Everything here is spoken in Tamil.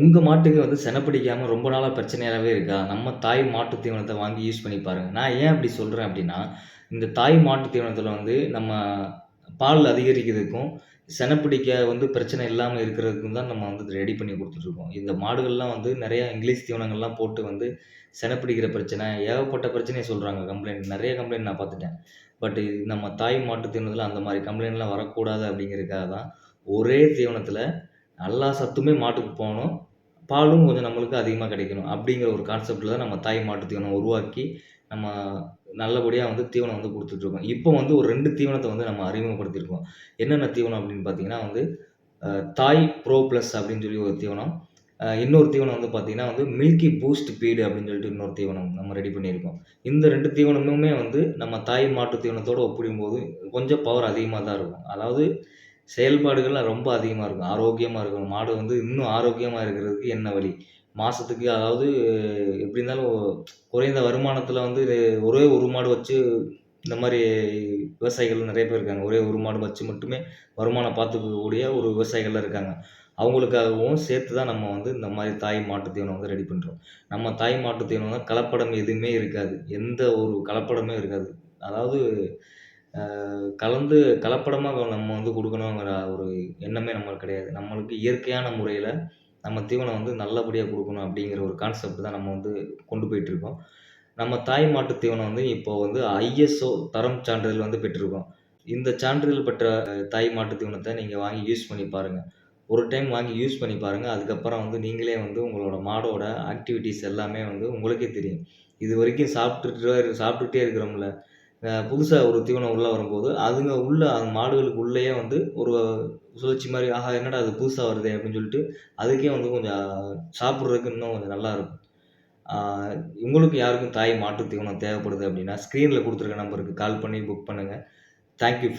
உங்கள் மாட்டுக்கு வந்து செனை ரொம்ப நாளாக பிரச்சனையாகவே இருக்கா? நம்ம தாய் மாட்டு தீவனத்தை வாங்கி யூஸ் பண்ணி பாருங்கள் நான் ஏன் அப்படி சொல்கிறேன் அப்படின்னா, இந்த தாய் மாட்டு தீவனத்தில் வந்து நம்ம பால் அதிகரிக்கிறதுக்கும், செனை பிடிக்க வந்து பிரச்சனை இல்லாமல் இருக்கிறதுக்கும் தான் நம்ம வந்து ரெடி பண்ணி கொடுத்துட்ருக்கோம் இந்த மாடுகள்லாம் வந்து நிறையா இங்கிலீஷ் தீவனங்கள்லாம் போட்டு வந்து செனை பிடிக்கிற பிரச்சனை, ஏகப்பட்ட பிரச்சனையை சொல்கிறாங்க கம்ப்ளைண்ட். நிறைய கம்ப்ளைண்ட் நான் பார்த்துட்டேன். பட் நம்ம தாய் மாட்டு தீவனத்தில் அந்த மாதிரி கம்ப்ளைண்ட்லாம் வரக்கூடாது அப்படிங்கிறதுக்காக தான், ஒரே தீவனத்தில் எல்லா சத்துமே மாட்டுக்கு போகணும் பாலும் கொஞ்சம் நம்மளுக்கு அதிகமாக கிடைக்கணும். அப்படிங்கிற ஒரு கான்செப்டில் தான் நம்ம தாய் மாட்டு தீவனம் உருவாக்கி, நம்ம நல்லபடியாக வந்து தீவனம் வந்து கொடுத்துட்ருக்கோம் இப்போ வந்து ஒரு ரெண்டு தீவனத்தை வந்து நம்ம அறிமுகப்படுத்தியிருக்கோம். என்னென்ன தீவனம் அப்படின்னு பார்த்தீங்கன்னா வந்து, தாய் ப்ரோ ப்ளஸ் அப்படின்னு சொல்லி ஒரு தீவனம். இன்னொரு தீவனம் வந்து பார்த்தீங்கன்னா வந்து, மில்கி பூஸ்ட் பீடு அப்படின்னு சொல்லிட்டு இன்னொரு தீவனம் நம்ம ரெடி பண்ணியிருக்கோம். இந்த ரெண்டு தீவனமுமே வந்து நம்ம தாய் மாட்டு தீவனத்தோடு ஒப்பிடும்போது கொஞ்சம் பவர் அதிகமாக தான் இருக்கும். அதாவது செயல்பாடுகள்லாம் ரொம்ப அதிகமாக இருக்கும். ஆரோக்கியமாக இருக்கும். மாடு வந்து இன்னும் ஆரோக்கியமாக இருக்கிறதுக்கு என்ன வழி? மாதத்துக்கு அதாவது எப்படி இருந்தாலும் குறைந்த வருமானத்தில் வந்து ஒரே ஒரு மாடு வச்சு இந்த மாதிரி விவசாயிகள் நிறைய பேர் இருக்காங்க. ஒரே ஒரு மாடு வச்சு மட்டுமே வருமானம் பார்த்துக்கக்கூடிய ஒரு விவசாயிகள்லாம் இருக்காங்க. அவங்களுக்காகவும் சேர்த்து தான் நம்ம வந்து இந்த மாதிரி தாய் மாட்டு தீவனம் வந்து ரெடி பண்ணுறோம் நம்ம தாய் மாட்டு தீவனம் கலப்படம் எதுவுமே இருக்காது. எந்த ஒரு கலப்படமே இருக்காது. அதாவது கலந்து கலப்படமாக நம்ம வந்து கொடுக்கணுங்கிற ஒரு எண்ணமே நம்மளுக்கு கிடையாது. நம்மளுக்கு இயற்கையான முறையில் நம்ம தீவனம் வந்து நல்லபடியாக கொடுக்கணும் அப்படிங்கிற ஒரு கான்செப்ட் தான் நம்ம வந்து கொண்டு போயிட்டுருக்கோம். நம்ம தாய் மாட்டு தீவனம் வந்து இப்போ வந்து ஐஎஸ்ஓ தரம் சான்றிதழ் வந்து பெற்றிருக்கோம். இந்த சான்றிதழ் பெற்ற தாய் மாட்டு தீவனத்தை நீங்கள் வாங்கி யூஸ் பண்ணி பாருங்கள் ஒரு டைம் வாங்கி யூஸ் பண்ணி பாருங்கள் அதுக்கப்புறம் வந்து நீங்களே வந்து உங்களோட மாடோட ஆக்டிவிட்டீஸ் எல்லாமே வந்து உங்களுக்கே தெரியும். இது வரைக்கும் சாப்பிட்டுட்டு சாப்பிட்டுட்டே இருக்கிறோம்ல, புதுசாக ஒரு தீவனம் உள்ளே வரும்போது, அதுங்க உள்ளே அந்த மாடுகளுக்கு உள்ளேயே வந்து ஒரு சுழற்சி மாதிரி ஆஹா! என்னடா அது புதுசாக வருதே அப்படின்னு சொல்லிட்டு, அதுக்கே வந்து கொஞ்சம் சாப்பிட்றதுக்கு இன்னும் கொஞ்சம் நல்லாயிருக்கும் உங்களுக்கு யாருக்கும் தாய் மாட்டு தீவனம் தேவைப்படுது அப்படின்னா, ஸ்க்ரீனில் கொடுத்துருக்க நம்பருக்கு கால் பண்ணி புக் பண்ணுங்கள் தேங்க் யூ